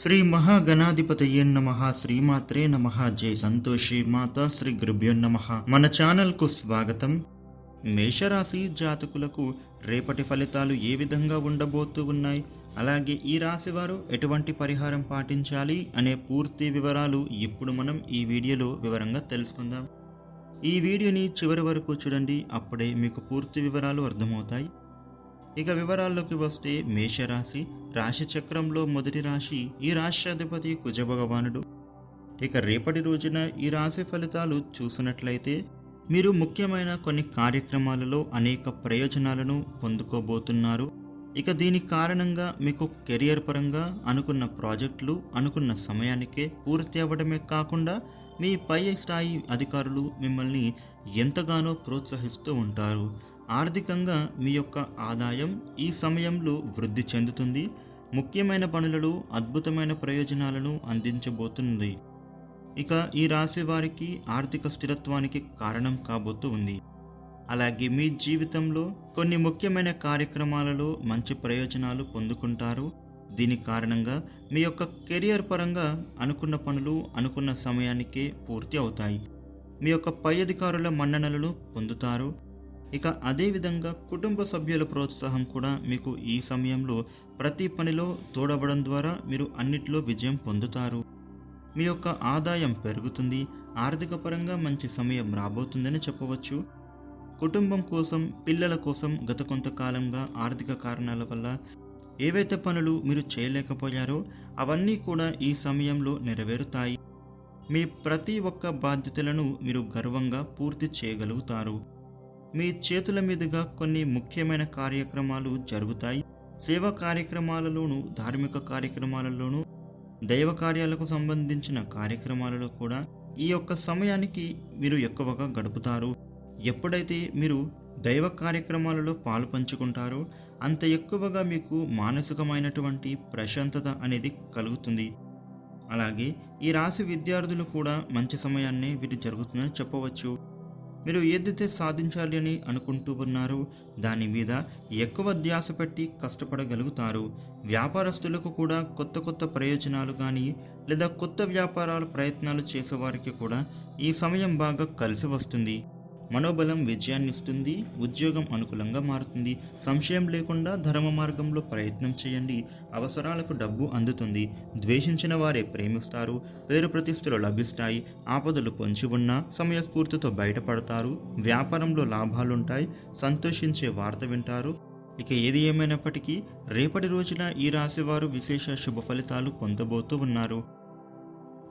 శ్రీ మహాగణాధిపతయే నమ శ్రీమాత్రే నమ జై సంతోషి మాత శ్రీ గురుభ్యో నమ. మన ఛానల్కు స్వాగతం. మేషరాశి జాతకులకు రేపటి ఫలితాలు ఏ విధంగా ఉండబోతూ ఉన్నాయి? అలాగే ఈ రాశి వారు ఎటువంటి పరిహారం పాటించాలి అనే పూర్తి వివరాలు ఇప్పుడు మనం ఈ వీడియోలో వివరంగా తెలుసుకుందాం. ఈ వీడియోని చివరి వరకు చూడండి అప్పుడే మీకు పూర్తి వివరాలు అర్థమవుతాయి. ఇక వివరాల్లోకి వస్తే మేషరాశి రాశి చక్రంలో మొదటి రాశి ఈ రాష్ట్రాధిపతి కుజభగవానుడు. ఇక రేపటి రోజున ఈ రాశి ఫలితాలు చూసినట్లయితే మీరు ముఖ్యమైన కొన్ని కార్యక్రమాలలో అనేక ప్రయోజనాలను పొందుకోబోతున్నారు. ఇక దీని కారణంగా మీకు కెరియర్ పరంగా అనుకున్న ప్రాజెక్టులు అనుకున్న సమయానికే పూర్తి అవ్వడమే కాకుండా మీ పై స్థాయి అధికారులు మిమ్మల్ని ఎంతగానో ప్రోత్సహిస్తూ ఉంటారు. ఆర్థికంగా మీ యొక్క ఆదాయం ఈ సమయంలో వృద్ధి చెందుతుంది. ముఖ్యమైన పనులలో అద్భుతమైన ప్రయోజనాలను అందించబోతుంది. ఇక ఈ రాశి వారికి ఆర్థిక స్థిరత్వానికి కారణం కాబోతూ ఉంది. అలాగే మీ జీవితంలో కొన్ని ముఖ్యమైన కార్యక్రమాలలో మంచి ప్రయోజనాలు పొందుకుంటారు. దీని కారణంగా మీ యొక్క కెరియర్ పరంగా అనుకున్న పనులు అనుకున్న సమయానికే పూర్తి అవుతాయి. మీ యొక్క పై అధికారుల మన్ననలను పొందుతారు. ఇక అదేవిధంగా కుటుంబ సభ్యుల ప్రోత్సాహం కూడా మీకు ఈ సమయంలో ప్రతి పనిలో తోడవడం ద్వారా మీరు అన్నిట్లో విజయం పొందుతారు. మీ యొక్క ఆదాయం పెరుగుతుంది. ఆర్థిక పరంగా మంచి సమయం రాబోతుందని చెప్పవచ్చు. కుటుంబం కోసం పిల్లల కోసం గత కొంతకాలంగా ఆర్థిక కారణాల వల్ల ఏవైతే పనులు మీరు చేయలేకపోయారో అవన్నీ కూడా ఈ సమయంలో నెరవేరుతాయి. మీ ప్రతి ఒక్క బాధ్యతలను మీరు గర్వంగా పూర్తి చేయగలుగుతారు. మీ చేతుల మీదుగా కొన్ని ముఖ్యమైన కార్యక్రమాలు జరుగుతాయి. సేవా కార్యక్రమాలలోనూ ధార్మిక కార్యక్రమాలలోనూ దైవ కార్యాలకు సంబంధించిన కార్యక్రమాలలో కూడా ఈ యొక్క సమయానికి మీరు ఎక్కువగా గడుపుతారు. ఎప్పుడైతే మీరు దైవ కార్యక్రమాలలో పాలు పంచుకుంటారో అంత ఎక్కువగా మీకు మానసికమైనటువంటి ప్రశాంతత అనేది కలుగుతుంది. అలాగే ఈ రాశి విద్యార్థులు కూడా మంచి సమయాన్నే వీటి జరుగుతుందని చెప్పవచ్చు. మీరు ఏదైతే సాధించాలి అని అనుకుంటూ ఉన్నారో దాని మీద ఎక్కువ ధ్యాస పెట్టి కష్టపడగలుగుతారు. వ్యాపారస్తులకు కూడా కొత్త కొత్త ప్రయోజనాలు కానీ లేదా కొత్త వ్యాపారాల ప్రయత్నాలు చేసేవారికి కూడా ఈ సమయం బాగా కలిసి వస్తుంది. మనోబలం విజయాన్ని ఇస్తుంది ఉద్యోగం అనుకూలంగా మారుతుంది. సంశయం లేకుండా ధర్మ మార్గంలో ప్రయత్నం చేయండి. అవసరాలకు డబ్బు అందుతుంది. ద్వేషించిన వారే ప్రేమిస్తారు. పేరు ప్రతిష్టలు లభిస్తాయి. ఆపదలు పొంచి ఉన్నా సమయస్ఫూర్తితో బయటపడతారు. వ్యాపారంలో లాభాలుంటాయి. సంతోషించే వార్త వింటారు. ఇక ఏది ఏమైనప్పటికీ రేపటి రోజున ఈ రాశివారు విశేష శుభ ఫలితాలు పొందబోతూ ఉన్నారు.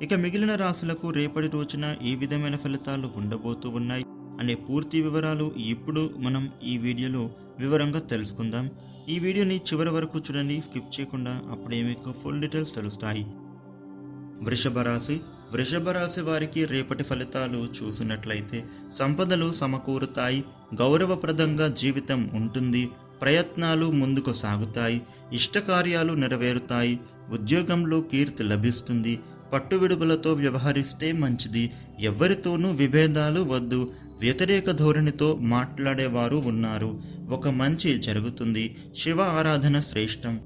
ఇక మిగిలిన రాశులకు రేపటి రోజున ఏ విధమైన ఫలితాలు ఉండబోతూ ఉన్నాయి? అనే పూర్తి వివరాలు ఇప్పుడు మనం ఈ వీడియోలో వివరంగా తెలుసుకుందాం. ఈ వీడియోని చివరి వరకు చూడండి స్కిప్ చేయకుండా అప్పుడే మీకు ఫుల్ డీటెయిల్స్ తెలుస్తాయి. వృషభ రాశి. వృషభ రాశి వారికి రేపటి ఫలితాలు చూసినట్లయితే సంపదలు సమకూరుతాయి గౌరవప్రదంగా జీవితం ఉంటుంది ప్రయత్నాలు ముందుకు సాగుతాయి ఇష్టకార్యాలు నెరవేరుతాయి ఉద్యోగంలో కీర్తి లభిస్తుంది పట్టువిడుపులతో వ్యవహరిస్తే మంచిది ఎవరితోనూ విభేదాలు వద్దు వ్యతిరేక ధోరణితో మాట్లాడేవారు ఉన్నారు. ఒక మంచి జరుగుతుంది. శివ ఆరాధన శ్రేష్టం.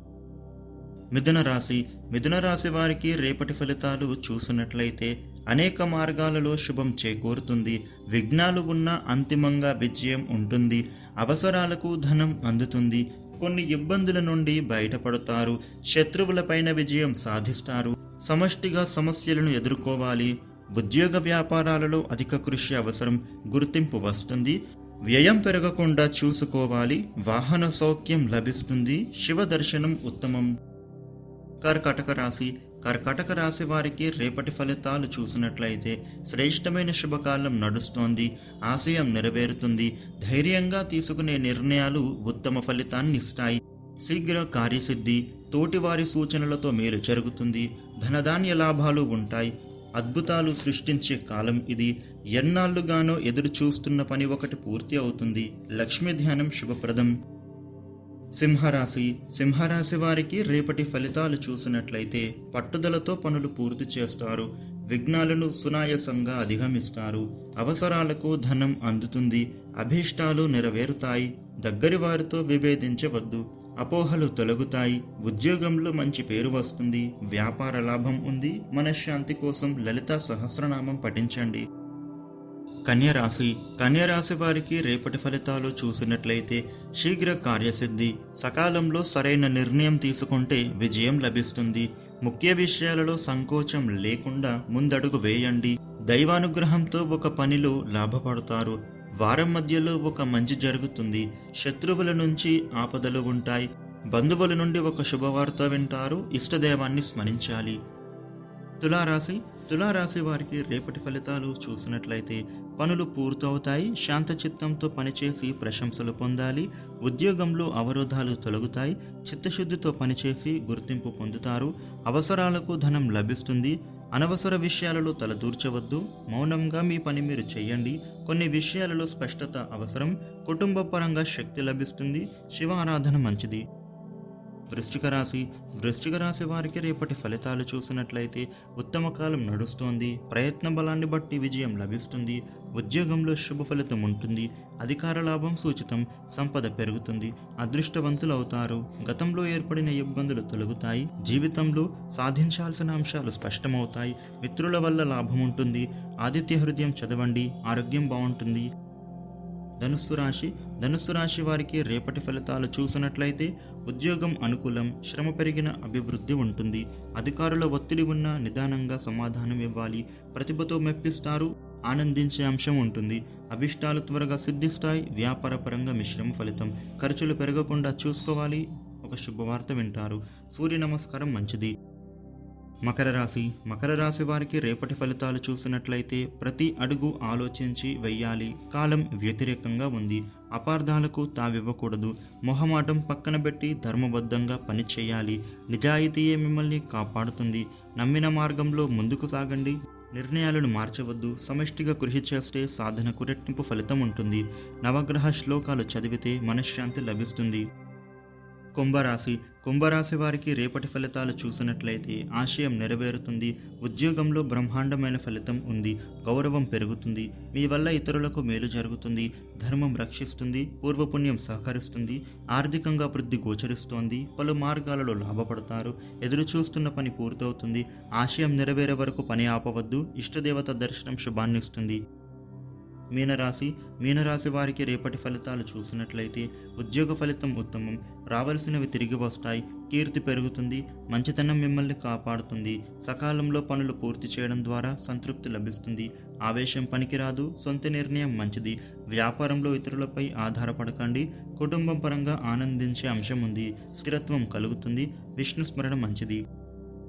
మిథున రాశి. మిథున రాశి వారికి రేపటి ఫలితాలు చూసినట్లయితే అనేక మార్గాలలో శుభం చేకూరుతుంది. విఘ్నాలు ఉన్న అంతిమంగా విజయం ఉంటుంది. అవసరాలకు ధనం అందుతుంది. కొన్ని ఇబ్బందుల నుండి బయటపడతారు. శత్రువులపైన విజయం సాధిస్తారు. సమష్టిగా సమస్యలను ఎదుర్కోవాలి. ఉద్యోగ వ్యాపారాలలో అధిక కృషి అవసరం గుర్తింపు వస్తుంది. వ్యయం పెరగకుండా చూసుకోవాలి వాహన సౌఖ్యం లభిస్తుంది శివ దర్శనం ఉత్తమం. కర్కటక రాశి. కర్కటక రాశి వారికి రేపటి ఫలితాలు చూసినట్లయితే శ్రేష్టమైన శుభకాలం నడుస్తోంది ఆశయం నెరవేరుతుంది. ధైర్యంగా తీసుకునే నిర్ణయాలు ఉత్తమ ఫలితాన్ని ఇస్తాయి. శీఘ్ర కార్యసిద్ధి. తోటివారి సూచనలతో మేలు జరుగుతుంది. ధనధాన్య లాభాలు ఉంటాయి. అద్భుతాలు సృష్టించే కాలం ఇది. ఎన్నాళ్ళుగానో ఎదురు చూస్తున్న పని ఒకటి పూర్తి అవుతుంది. లక్ష్మీ ధ్యానం శుభప్రదం. సింహరాశి. సింహరాశి వారికి రేపటి ఫలితాలు చూసినట్లయితే పట్టుదలతో పనులు పూర్తి చేస్తారు. విఘ్నాలను సునాయాసంగా అధిగమిస్తారు. అవసరాలకు ధనం అందుతుంది. అభీష్టాలు నెరవేరుతాయి. దగ్గరి వారితో విభేదించవద్దు. అపోహలు తొలగుతాయి ఉద్యోగంలో మంచి పేరు వస్తుంది వ్యాపార లాభం ఉంది మనశ్శాంతి కోసం లలిత సహస్రనామం పఠించండి. కన్యరాశి. కన్యరాశి వారికి రేపటి ఫలితాలు చూసినట్లయితే శీఘ్ర కార్యసిద్ధి సకాలంలో సరైన నిర్ణయం తీసుకుంటే విజయం లభిస్తుంది. ముఖ్య విషయాలలో సంకోచం లేకుండా ముందడుగు వేయండి. దైవానుగ్రహంతో ఒక పనిలో లాభపడతారు. వారం మధ్యలో ఒక మంచి జరుగుతుంది. శత్రువుల నుంచి ఆపదలు ఉంటాయి. బంధువుల నుండి ఒక శుభవార్త వింటారు. ఇష్టదేవాన్ని స్మరించాలి. తులారాశి. తులారాశి వారికి రేపటి ఫలితాలు చూసినట్లయితే పనులు పూర్తవుతాయి. శాంత చిత్తంతో పనిచేసి ప్రశంసలు పొందాలి. ఉద్యోగంలో అవరోధాలు తొలగుతాయి. చిత్తశుద్ధితో పనిచేసి గుర్తింపు పొందుతారు. అవసరాలకు ధనం లభిస్తుంది. అనవసర విషయాలలో తలదూర్చవద్దు మౌనంగా మీ పని మీరు చేయండి కొన్ని విషయాలలో స్పష్టత అవసరం. కుటుంబ పరంగా శక్తి లభిస్తుంది. శివ ఆరాధన మంచిది. వృశ్చిక రాశి. వృశ్చిక రాశి వారికి రేపటి ఫలితాలు చూసినట్లయితే ఉత్తమ కాలం నడుస్తోంది. ప్రయత్న బలాన్ని బట్టి విజయం లభిస్తుంది. ఉద్యోగంలో శుభ ఫలితం ఉంటుంది. అధికార లాభం సూచితం. సంపద పెరుగుతుంది. అదృష్టవంతులు అవుతారు. గతంలో ఏర్పడిన ఇబ్బందులు తొలగుతాయి. జీవితంలో సాధించాల్సిన అంశాలు స్పష్టమవుతాయి. మిత్రుల వల్ల లాభం ఉంటుంది. ఆదిత్య హృదయం చదవండి. ఆరోగ్యం బాగుంటుంది. ధనుస్సు రాశి. ధనుస్సు రాశి వారికి రేపటి ఫలితాలు చూసినట్లయితే ఉద్యోగం అనుకూలం శ్రమ పెరిగిన అభివృద్ధి ఉంటుంది. అధికారుల ఒత్తిడి ఉన్న నిదానంగా సమాధానం ఇవ్వాలి. ప్రతిభతో మెప్పిస్తారు. ఆనందించే అంశం ఉంటుంది. అభిష్టాలు త్వరగా సిద్ధిస్తాయి. వ్యాపారపరంగా మిశ్రమ ఫలితం. ఖర్చులు పెరగకుండా చూసుకోవాలి. ఒక శుభవార్త వింటారు. సూర్య నమస్కారం మంచిది. మకర రాశి. మకర రాశి వారికి రేపటి ఫలితాలు చూసినట్లయితే ప్రతి అడుగు ఆలోచించి వెయ్యాలి. కాలం వ్యతిరేకంగా ఉంది. అపార్థాలకు తావివ్వకూడదు. మొహమాటం పక్కన పెట్టి ధర్మబద్ధంగా పని చేయాలి. నిజాయితీయే మిమ్మల్ని కాపాడుతుంది. నమ్మిన మార్గంలో ముందుకు సాగండి. నిర్ణయాలను మార్చవద్దు. సమష్టిగా కృషి చేస్తే సాధనకు రెట్టింపు ఫలితం ఉంటుంది. నవగ్రహ శ్లోకాలు చదివితే మనశ్శాంతి లభిస్తుంది. కుంభరాశి. కుంభరాశి వారికి రేపటి ఫలితాలు చూసినట్లయితే ఆశయం నెరవేరుతుంది. ఉద్యోగంలో బ్రహ్మాండమైన ఫలితం ఉంది. గౌరవం పెరుగుతుంది. మీ వల్ల ఇతరులకు మేలు జరుగుతుంది. ధర్మం రక్షిస్తుంది. పూర్వపుణ్యం సహకరిస్తుంది. ఆర్థికంగా వృద్ధి గోచరిస్తోంది. పలు మార్గాలలో లాభపడతారు. ఎదురు చూస్తున్న పని పూర్తవుతుంది. ఆశయం నెరవేరే వరకు పని ఆపవద్దు. ఇష్టదేవత దర్శనం శుభాన్నిస్తుంది. మీనరాశి మీనరాశి వారికి రేపటి ఫలితాలు చూసినట్లయితే ఉద్యోగ ఫలితం ఉత్తమం. రావలసినవి తిరిగి వస్తాయి కీర్తి పెరుగుతుంది మంచితనం మిమ్మల్ని కాపాడుతుంది. సకాలంలో పనులు పూర్తి చేయడం ద్వారా సంతృప్తి లభిస్తుంది. ఆవేశం పనికిరాదు సొంత నిర్ణయం మంచిది. వ్యాపారంలో ఇతరులపై ఆధారపడకండి. కుటుంబం పరంగా ఆనందించే అంశం ఉంది. స్థిరత్వం కలుగుతుంది. విష్ణు స్మరణ మంచిది.